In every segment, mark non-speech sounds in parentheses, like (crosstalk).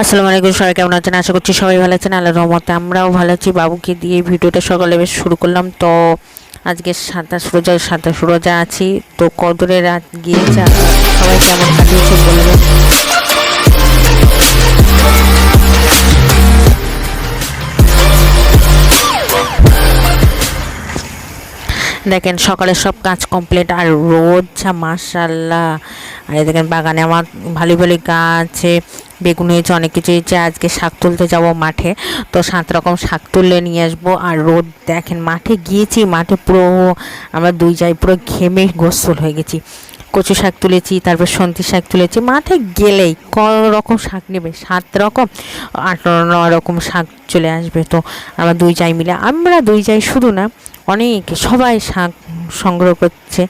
আসসালামু আলাইকুম, সবাই কেমন আছেন? আশা করছি সবাই ভালো আছেন। আল্লাহ রহমতে আমরাও ভালো আছি। বাবুকে দিয়ে ভিডিওটা সকালে বেশ শুরু করলাম। তো আজকে সাতাশ রোজা সাতাশ রোজা আছি। তো কদরে রাত গিয়েছে। সবাই কেমন কাটিয়েছে বলবেন? দেখেন সকালে সব কাজ কমপ্লিট আর রোদ যা মাসাল্লাহ আর দেখেন বাগানে আমার ভালো ভালো গাছ বেগুন হয়েছে, অনেক কিছু হয়েছে। আজকে শাক তুলতে যাব মাঠে, তো সাত রকম শাক তুললে নিয়ে আসব। আর রোদ দেখেন, মাঠে গিয়েছি, মাঠে পুরো আমরা দুই যাই পুরো ঘেমে গোসল হয়ে গেছি। কচু শাক তুলেছি, তারপর সন্তি শাক তুলেছি। মাঠে গেলেই ক রকম শাক নেবে, সাত রকম, আট ন রকম শাক চলে আসবে। তো আমরা দুই যাই মিলে, আমরা দুই যাই শুধু না, অনেক, সবাই শাক সংগ্রহ করছে।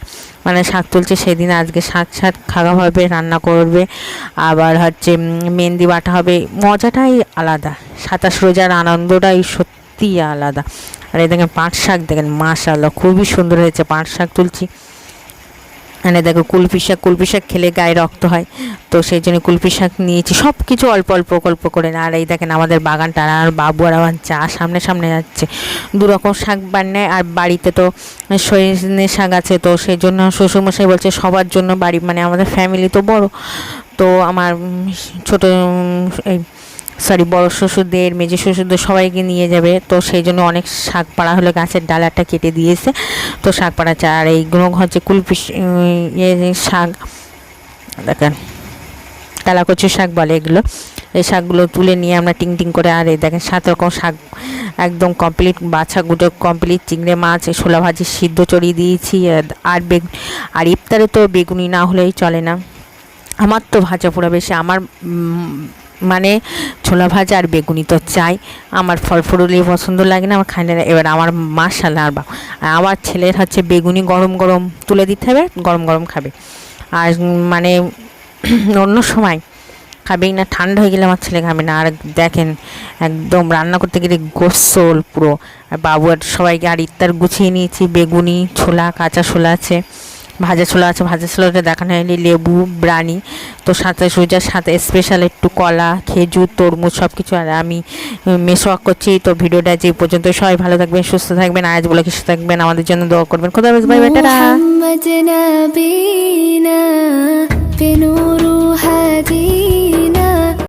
মানে শাক তুলছে, সেদিন আজকে শাক শাক খাওয়া হবে, রান্না করবে। আবার হচ্ছে মেহেন্দি বাটা হবে, মজাটাই আলাদা। সাতাশ রোজার আনন্দটাই সত্যিই আলাদা। আর এই দেখেন পাট শাক, দেখেন মাশাল্লাহ খুবই সুন্দর হয়েছে পাট শাক তুলছি। মানে দেখো কুলপি শাক কুলপি শাক খেলে গায়ে রক্ত হয়। তো সেই জন্য কুলপি শাক নিয়েছি। সব কিছু অল্প অল্প অল্প করে না। আর এই দেখেন আমাদের বাগানটা আর বাবু আর আমার চা সামনে সামনে যাচ্ছে। দু রকম শাক বান্নায় আর বাড়িতে তো সজনে শাক আছে। তো সেই জন্য শ্বশুরমশাই বলছে সবার জন্য বাড়ি মানে আমাদের ফ্যামিলি তো বড়। তো আমার ছোটো এই সরি বড় শ্বশুরদের মেজে শ্বশুরদের সবাইকে নিয়ে যাবে। তো সেই জন্য অনেক শাক পাড়া হলো, গাছের ডালাটা কেটে দিয়েছে। তো শাক পাড়াচ্ছে আর এইগুলো হচ্ছে কুলপি ইয়ে শাক, দেখেন কালা কচু শাক বলে এগুলো। এই শাকগুলো তুলে নিয়ে আমরা টিং টিং করে, আর এই দেখেন সাত রকম শাক, একদম কমপ্লিট বাছা গুটো কমপ্লিট চিংড়ি মাছ, ছোলা ভাজি সিদ্ধ চড়িয়ে দিয়েছি, আর- আর বেগ আর ইফতারে তো বেগুনি না হলেই চলে না। আমার তো ভাজা পোড়া বেশি, আমার মানে ছোলা ভাজা আর বেগুনি তো চাই। আমার ফল ফুরুলি পছন্দ লাগে না, আমার খাই না। এবার আমার মাসাল্লাহ আর বা- আমার ছেলের হচ্ছে বেগুনি গরম গরম তুলে দিতে হবে, গরম গরম খাবে। আর মানে (clears throat) অন্য সময় খাবেই না, ঠান্ডা হয়ে গেলে আমার ছেলে খাবে না। আর দেখেন, একদম রান্না করতে গেলে গোসল পুরো। আর বাবু আর সবাইকে, আর ইত্যার গুছিয়ে নিয়েছি, বেগুনি, ছোলা, কাঁচা ছোলা আছে, ভাজা ছোলা আছে। ভাজা ছোলাটা দেখানো হয়নি, লেবু ব্রানি তো সাথে সোজার সাথে স্পেশাল একটু কলা খেজুর তরমুজ সব কিছু আর আমি মেসওয়াক করছি। তো ভিডিওটা যে পর্যন্ত সবাই ভালো থাকবেন সুস্থ থাকবেন। আজ বলে কিছু থাকবেন আমাদের জন্য দোয়া করবেন। খোদা বাই বেটারা